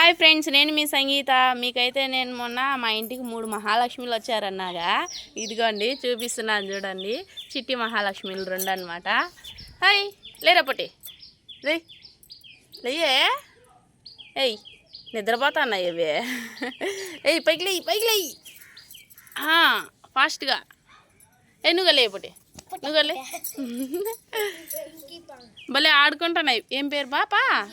Hi friends నేను మీ సంగీత. మీకైతే నేను మొన్న మా ఇంటికి మూడు మహాలక్ష్మిలు వచ్చారన్నాగా. ఇదిగోండి చూపిస్తున్నాను చూడండి. చిట్టి మహాలక్ష్మిలు రెండు అనమాట హాయ్ లేరా పొట్టి? లే లేయే ఏయ్ నిద్రపోతాన్నా ఇవే. ఏయ్ పైకి లేయి పైకి లేయి. ఫాస్ట్గా. ఏ నువ్వు లే పొట్టి. నువ్వు లే. భలే ఆడుకుంటున్నాయి. ఏం పేరు బాపా?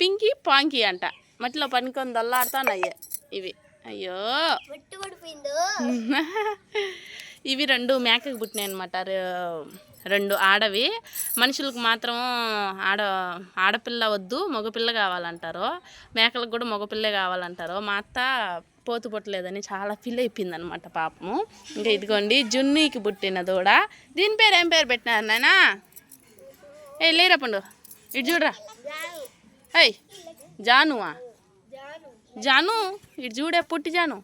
పింకీ పాంకీ అంట. మట్టిలో పనుకొని దల్లాడుతున్నాయి ఇవి. అయ్యో. ఇవి రెండు మేకకు పుట్టినాయి అనమాట రెండు ఆడవి. మనుషులకు మాత్రం ఆడ ఆడపిల్ల వద్దు మగపిల్ల కావాలంటారు. మేకలకు కూడా మగపిల్లే కావాలంటారు. మా అత్త పోతు పుట్టలేదని చాలా ఫీల్ అయిపోయింది అనమాట పాపము. ఇంకా ఇదిగోండి జున్నీకి పుట్టిన దూడ. దీని పేరు ఏం పేరు పెట్టినారు నాయనా? ఏ లేరా పండు? ఇటు చూడరా. ఏయ్ జానువా? జాను ఇటు చూడే పుట్టి జాను.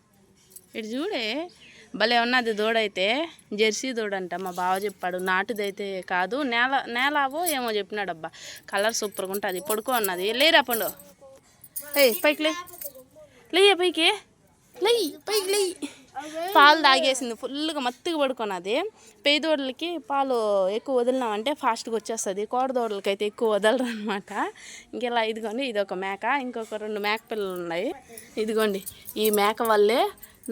ఇటు చూడే. భలే ఉన్నది దూడైతే. జెర్సీ దూడంట మా బావ చెప్పాడు. నాటుదైతే కాదు. నేల నేలావో ఏమో చెప్పినాడు అబ్బా కలర్ సూపర్గా ఉంటుంది. పడుకో అన్నది లేరా పండు? ఏయ్ పైకి లే. లేయే పైకి. లేయ్ పైకి లే పాలు తాగేసింది. ఫుల్గా మత్తుగా పడుకున్నది పేదోడలకి పాలు ఎక్కువ వదిలినామంటే ఫాస్ట్గా వచ్చేస్తుంది. కోడదోడలకి అయితే ఎక్కువ వదలరు అనమాట ఇంకెలా ఇదిగోండి ఇది ఒక మేక ఇంకొక రెండు మేక పిల్లలు ఉన్నాయి. ఇదిగోండి ఈ మేక వల్లే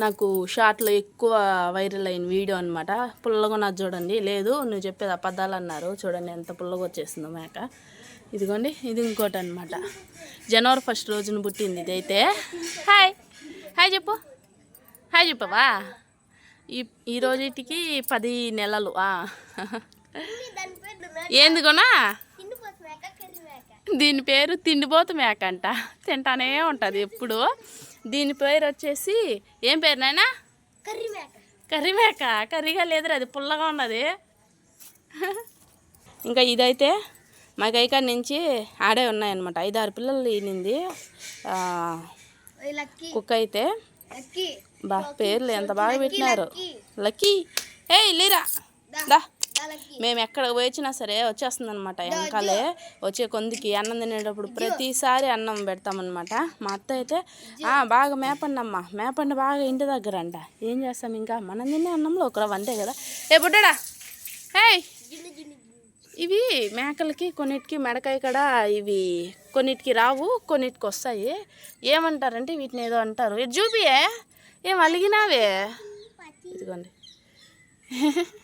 నాకు షార్ట్లో ఎక్కువ వైరల్ అయిన వీడియో అనమాట పుల్లగా చూడండి. లేదు నువ్వు చెప్పేది అబద్ధాలు అన్నారు చూడండి ఎంత పుల్లగా వచ్చేసిందో మేక. ఇదిగోండి ఇది ఇంకోటి అనమాట జనవరి ఫస్ట్ రోజున పుట్టింది ఇది అయితే హాయ్. హాయ్ చెప్పు. హాయ్ చెప్పవా? ఈ ఈ రోజుటికి పది నెలలు ఆ. దాని పేరు ఏంది కొనా తిండిపోతు మేక కర్రీ మేక దీని పేరు తిండిపోతు మేక అంట. తింటానే ఉంటుంది ఎప్పుడు. దీని పేరు వచ్చేసి ఏం పేరు నాయనా? కర్రీ మేక. కర్రీ మేక కర్రీగా లేదురా అది పుల్లగా ఉన్నది. ఇంకా ఇదైతే మా కైకాడ నుంచి ఆడే ఉన్నాయన్నమాట. ఐదారు పిల్లలు ఈనింది. కుక్క అయితే బా పేర్లు ఎంత బాగా పెట్టినారు. లక్కీ. ఏయ్ లేరా. దా మేము ఎక్కడ వచ్చినా సరే వచ్చేస్తుంది అనమాట వెనకాలే. వచ్చే కొందికి అన్నం తినేటప్పుడు ప్రతిసారి అన్నం పెడతామన్నమాట. మా అత్త అయితే "ఆ, బాగా మేపండి అమ్మ మేపండి బాగా ఇంటి దగ్గర అంట ఏం చేస్తాం ఇంకా? మనం తినే అన్నంలో ఒక రవ్వ అంతే కదా. ఏ బుడ్డడా. ఏయ్. ఇవి మేకలకి కొన్నిటికి మెడకాయ కడ ఇవి కొన్నిటికి రావు కొన్నిటికి వస్తాయి. ఏమంటారంటే వీటిని ఏదో అంటారు. ఇది చూపియే? ఏం అలిగినావే? ఇదిగోండి.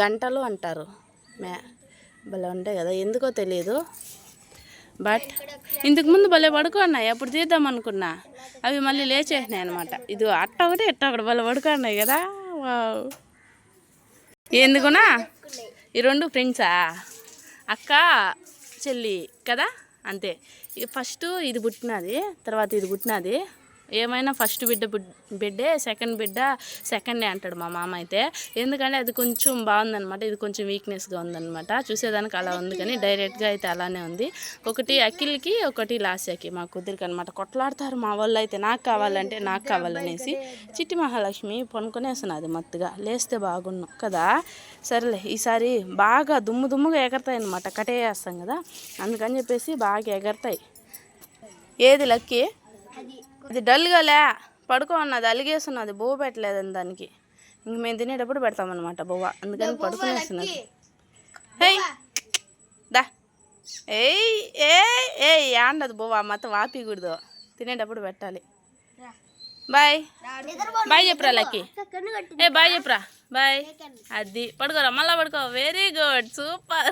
గంటలు అంటారు. మే భలే ఉంటాయి కదా ఎందుకో తెలియదు బట్ ఇంతకుముందు భలే పడుకున్నాయి అప్పుడు తీద్దాం అనుకున్నా. అవి మళ్ళీ లేచేసినాయి అనమాట ఇది అట్ట ఒకటి ఇట్ట ఒకటి భలే పడుకున్నాయి కదా. వావ్. ఎందుకునా ఈ రెండు ఫ్రెండ్సా? అక్క చెల్లి కదా? అంతే. ఫస్ట్ ఇది పుట్టినది తర్వాత ఇది పుట్టినది. ఏమైనా ఫస్ట్ బిడ్డ బిడ్డే సెకండ్ బిడ్డ సెకండే అంటాడు మా మామ అయితే. ఎందుకంటే అది కొంచెం బాగుందనమాట ఇది కొంచెం వీక్నెస్గా ఉందనమాట చూసేదానికి అలా ఉంది కానీ డైరెక్ట్గా అయితే అలానే ఉంది. ఒకటి అఖిల్కి ఒకటి లాస్యాకి మా కుదిరికి అనమాట కొట్లాడతారు మా వాళ్ళు అయితే. నాకు కావాలంటే నాకు కావాలనేసి చిట్టి మహాలక్ష్మి పనుకునేస్తున్నది మత్తుగా. లేస్తే బాగున్నాం కదా. సరేలే ఈసారి బాగా దుమ్ము దుమ్ముగా ఎగరతాయి అనమాట కట్టేస్తాం కదా. అందుకని చెప్పేసి బాగా ఎగరతాయి. ఏది లక్కీ? అది డల్గా లే పడుకో ఉన్నది అలిగేస్తున్నది. బువ్వ పెట్టలేదని దానికి. ఇంక మేము తినేటప్పుడు పెడతామన్నమాట బువ్వ. అందుకని పడుకునేస్తున్నది హే దా. ఏయ్ ఏ ఏ యాండదు బువ్వ. మొత్తం వాపికూడదు తినేటప్పుడు పెట్టాలి. బాయ్. బాయ్ చెప్పురా లక్కీ. ఏ బాయ్ చెప్పురా. బాయ్. అది. పడుకోరా మళ్ళా పడుకో. Very good super